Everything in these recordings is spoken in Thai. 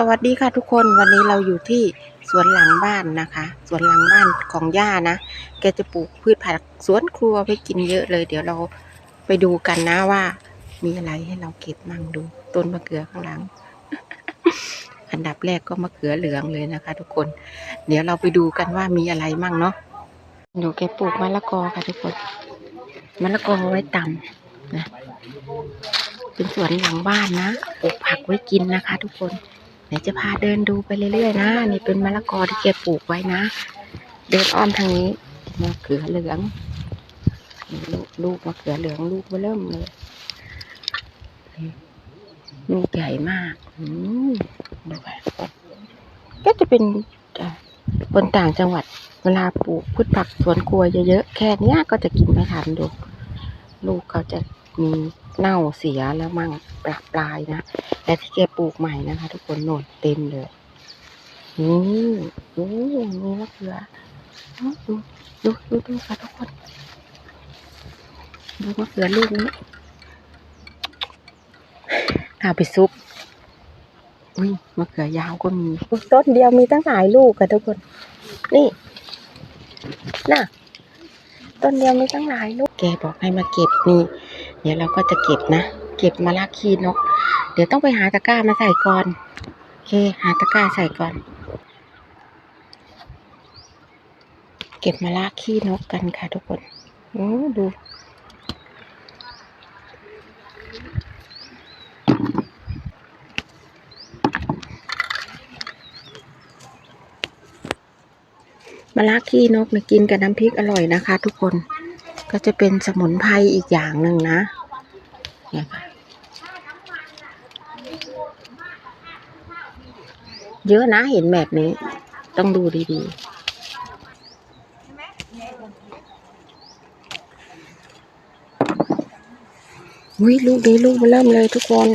สวัสดีค่ะทุกคนวันนี้เราอยู่ที่สวนหลังบ้านนะคะสวนหลังบ้านของย่านะ แกจะปลูกพืชผักสวนครัวไปกินเยอะเลย เดี๋ยวเราไปดูกันนะว่า มีอะไรให้เราเก็บมั่งดู ต้นมะเขือข้างหลัง อันดับแรกก็มะเขือเหลืองเลยนะคะ ทุกคน เดี๋ยวเราไปดูกันว่ามีอะไรมั่งเนาะดูแกปลูกมะละกอค่ะทุกคนมะละกอไว้ตำนะเป็นสวนหลังบ้านนะปลูกผักไว้กินนะคะ ทุกคน เดี๋ยวจะพาเดินดูไปเรื่อยๆนะ นี่เป็นมะละกอที่แกปลูกไว้นะ เดินอ้อมทางนี้มะเขือเหลืองลูกลูกมะเขือเหลืองลูกมาเริ่มเลยนี่ลูกใหญ่มากอืมดูไปก็จะเป็นคนต่างจังหวัด เวลาปลูกพืชผักสวนครัวเยอะๆแค่นี้ก็จะกินไม่ทันดู ลูกเขาจะมี เน่าเสียแล้วมั่งปลาปลายนะแต่ที่แกปลูกใหม่นะคะ ทุกคนโน่นเต็มเลยนี่โอ้มีมะเขือดูดูดูดูค่ะทุกคนดูมะเขือลูกนี้เอาไปซุปอุ้ยมะเขือยาวก็มีอุ๊ยต้นเดียวมีตั้งหลายลูกค่ะทุกคน นี่น่ะต้นเดียวมีตั้งหลายลูก แกบอกให้มาเก็บนี่เดี๋ยวเราก็จะเก็บนะ เก็บมาลากขี้นก เดี๋ยวต้องไปหาตะกร้ามาใส่ก่อน โอเค หาตะกร้าใส่ก่อน เก็บมาลากขี้นกกันค่ะทุกคน โอ้ดูมะระขี้นกเนี่ยกินกับน้ำพริกอร่อยนะคะ ทุกคนก็จะเป็นสมุนไพรอีกอย่างหนึ่งนะ นี่ยค่ะเยอะนะเห็นแบบนี้ ต้องดูดีๆวิลูกนี้ลูกมันเริ่มเลยทุกคน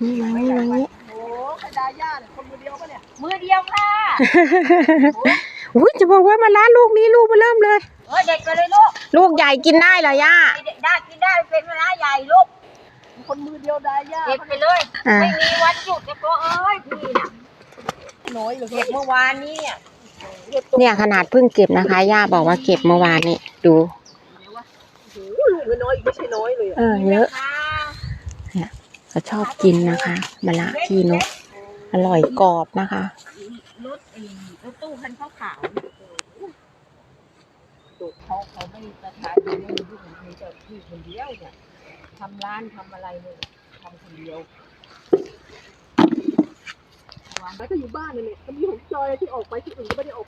นี่มานี่มานี่โอ้ขยายย่าเนี่ยคนมือเดียวปะเนี่ยมือเดียวค่ะ อุ้ยจะบอกว่ามาล้านลูกนี้ลูกมันเริ่มเลยเออเด็กก็เลยลูกลูกใหญ่กินได้เหรอย่าได้กินได้เป็นเวลาใหญ่ลูกคนมือเดียวได้ย่าเก็บไปเลย อ่า ไม่มีวันหยุดนะพ่อเอ้ยพี่น่ะน้อยเหลยเก็บเมื่อวานนี้เนี่ยเนี่ยขนาดเพิ่งเก็บนะคะ ย่าบอกว่าเก็บเมื่อวานนี้ดูลูกน้อยอีกไม่ใช่น้อยเลยเออะอเยอะค่ะเขาชอบกินนะคะมะละขี้นกอร่อยกรอบนะคะ รถไอ้รถตู้คันขาวขาวลูก เขาเขาไม่ประทานไม่มีลูกมีแต่พี่คนเดียวเนี่ยทำร้านทำอะไรเนี่ยทำคนเดียวแล้วก็อยู่บ้านเลยเนี่ยก็มีของจอยที่ออกไปที่อื่นก็ไม่ได้ออก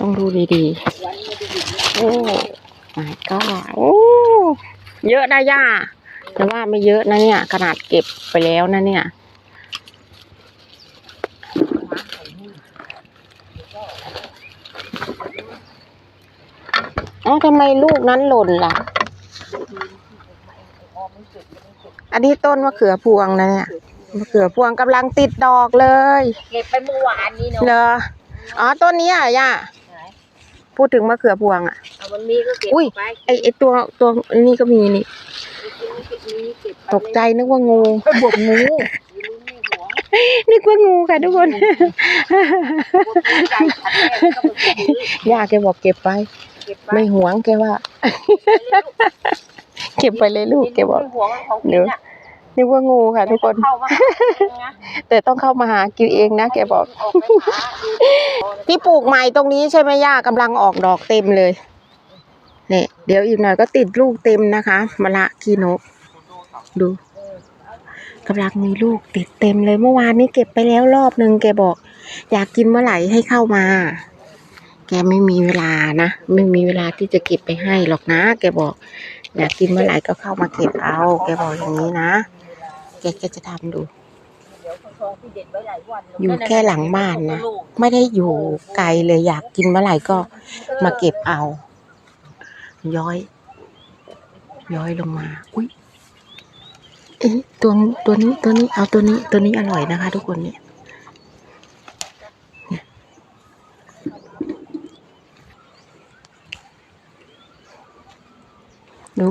ต้องดูดีวันไม่ได้อยู่เนี่ยๆโอ้ my god โอ้เยอะนะย่าแต่ว่าไม่เยอะนะเนี่ยขนาดเก็บไปแล้วนะเนี่ย เอ้าทำไมลูกนั้นหล่นล่ะ อันนี้ต้นมะเขือพวงนะเนี่ยมะเขือพวงกำลังติดดอกเลยเก็บไปเมื่อวานนี้เนาะเหรออ๋อต้นนี้อะย่าพูดถึงมะเขือพวงอะเอามันมีก็เก็บอุ้ยไปไอไอตัวตัวนี้ก็มีนี่เก็บไปตกใจนึกว่างูไปบวกงูนึกว่างูค่ะทุกคนใจขัดแม่ก็ไปซื้อย่าแกบอกเก็บไป เก็บไปไม่หวงแกว่า เก็บไปเลยลูกแกบอกไม่ห่วงของกินอะนึกว่างูค่ะ ทุกคน เข้ามาหาเองนะแต่ต้องเข้ามาหากินเองนะแกบอก ออกไปหาดูที่ปลูกใหม่ตรงนี้ใช่ไหมย่ากำลังออกดอกเต็มเลยเนี่ยเดี๋ยวอีกหน่อยก็ติดลูกเต็มนะคะมะละขี้นก ดูกำลังมีลูกติดเต็มเลยเมื่อวานนี้เก็บไปแล้วรอบหนึ่งแกบอก อยากกินเมื่อไหร่ให้เข้ามา แกไม่มีเวลานะ ไม่มีเวลาที่จะเก็บไปให้หรอกนะ แกบอกอยากกินเมื่อไหร่ก็เข้ามาเก็บเอา แกบอกอย่างนี้นะ แกแกจะทำดู อยู่แค่หลังบ้านนะ ไม่ได้อยู่ไกลเลยอยากกินเมื่อไหร่ก็มาเก็บเอา ย้อย ย้อยลงมา อุ้ยเอ๊ะตัวตัวนี้ตัวนี้เอาตัวนี้ตัวนี้อร่อยนะคะ ทุกคนนี่ยเนี่ย ดู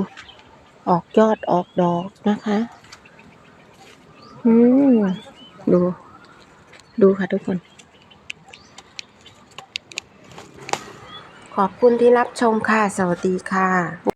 ออกยอดออกดอกนะคะ อืม ดู ดูค่ะทุกคน ขอบคุณที่รับชมค่ะ สวัสดีค่ะ